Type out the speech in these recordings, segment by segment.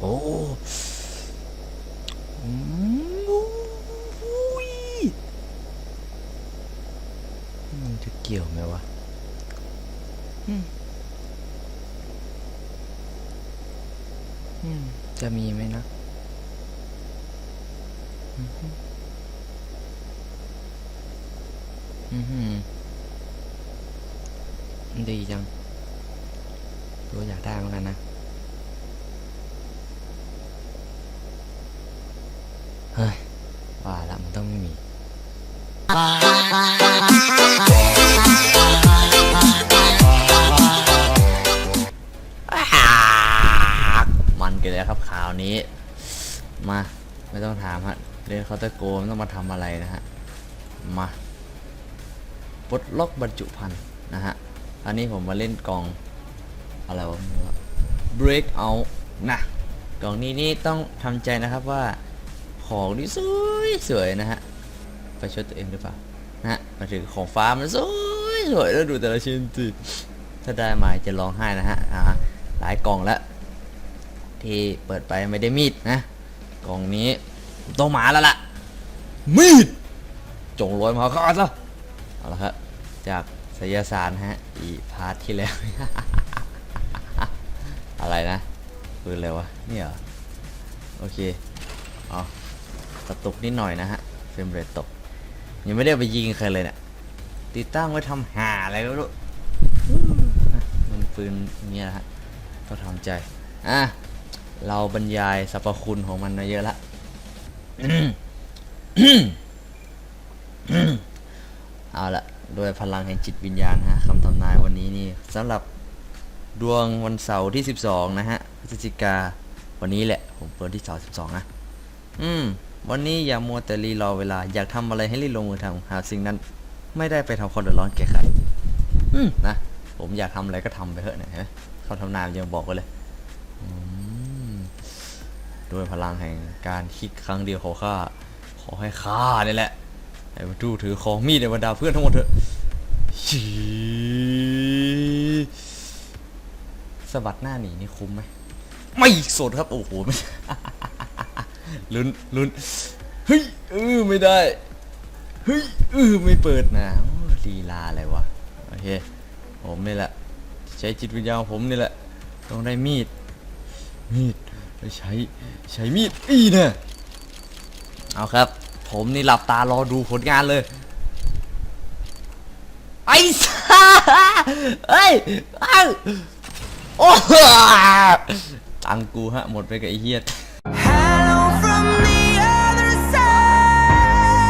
โอ้ยมันจะเกี่ยวไหมวะอืมอืมจะมีไหมนะอือหืออือหือดีจัง ตัวอยากได้เหมือนกันนะเฮ้ยว่าละมันต้องไม่มีมันกันแล้วครับข่าวนี้ มา ไม่ต้องถามฮะเรียนเคาน์เตอร์โกไม่ต้องมาทำอะไรนะฮะ มาปลดล็อกบรรจุภัณฑ์นะฮะ อันนี้ผมมาเล่นกอง อะไรวะไม่รู้อะ break out นะกล่องนี้นี่ต้องทำใจนะครับว่าของนี่สวยสวยนะฮะไปชดตัวเองหรือเปล่านะฮะมาถึงของฟ้ามันสวยสวยแล้วดูแต่ละชิ้นสิถ้าได้มาจะร้องไห้นะฮะอ่าหลายกล่องแล้วที่เปิดไปไม่ได้มีดนะกล่องนี้ต้องมาแล้วล่ะ มีดจงรอยมาข้าซะเอาละครับจากศิลศาสตร์ฮะอีพาร์ทที่แล้ว ปืนอะไรวะนี่เหรอโอเคเอากระตุกนิดหน่อยนะฮะเฟรมเรทตก ยังไม่ได้ไปยิงใครเลยเนี่ยติดตั้งไว้ทำหาอะไรก็ไม่รู้มันปืนเงี้ยนะฮะต้องทำใจอะเราบรรยายสรรพคุณของมันมาเยอะละเอาละด้วยพลังแห่งจิตวิญญาณฮะคำทำนายวันนี้นี่สำหรับดวงวันเสาร์ที่ 12 นะฮะ ศจิกาวันนี้แหละ ผมเปิดที่22นะ อืม วันนี้อย่ามัวแต่รีรอเวลา อยากทำอะไรให้รีบลงมือทำหาสิ่งนั้น ไม่ได้ไปทำความเดือดร้อนแก่ใคร อืม นะ ผมอยากทำอะไรก็ทำไปเถอะเนี่ยเห็นไหมคำทำนายมันยังบอกไว้เลยอืมด้วยพลังแห่งการคิดครั้งเดียวของข้า ขอให้ข้านี่แหละ ไอ้ดูถือของมีดในบรรดาเพื่อนทั้งหมดเถอะชีสะบัดหน้าหนีนี่คุ้มไหม ไม่สดครับ โอ้โหไม่ลุ้นลุ้นเฮ้ยเออไม่ได้เฮ้ยเออไม่เปิดนะลีลาอะไรวะโอเคผมนี่แหละ ใช้จิตวิญญาณผมนี่แหละต้องได้มีด มีดไปใช้ใช้มีดอีเนี่ยเอาครับ ผมนี่หลับตารอดูผลงานเลยไอ้ซ่าเอ้ยอ้าโอ้ ตังกูฮะหมดไปกับไอ้เฮีย Hello from the other side.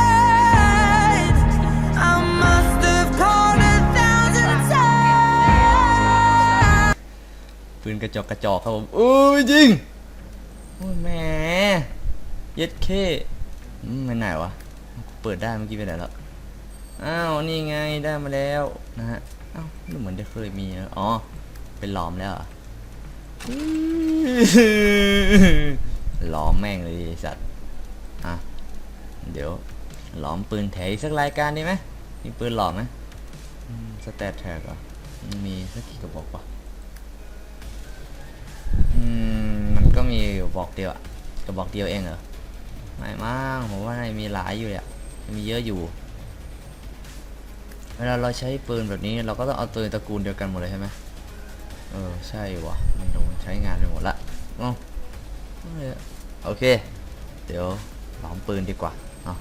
I must have called a thousand times. ปืนกระจอกกระจอกครับผมโอ้ยจริงโอ้ยแหมเย็ดเคอืมไปไหนวะเปิดได้เมื่อกี้ไปไหนแล้วอ้าวนี่ไงได้มาแล้วนะฮะอ้าวดูเหมือนจะเคยมีนะอ๋อเป็นหลอมแล้วออื้อห ลอมแม่งเลยสัตว์อะเดี๋ยวหลอมปืนแถอีกสักรายการดีไหมมีปืนหลอมไหมสแตทแท็กอมันมีสักกี่กระบอกปะมันก็มีบอกเดียวอะกระบอกเดียวเองเหรอไม่มั้งผมว่าในมีหลายอยู่อะมีเยอะอยู่ เวลาเราใช้ปืนแบบนี้เราก็ต้องเอาตัวตระกูลเดียวกันหมดเลยใช่ไหม เออ ใช่วะมันโดนใช้งานไปหมดละเอ้าเอโอเค เดี๋ยวหลอมปืนดีกว่า เอา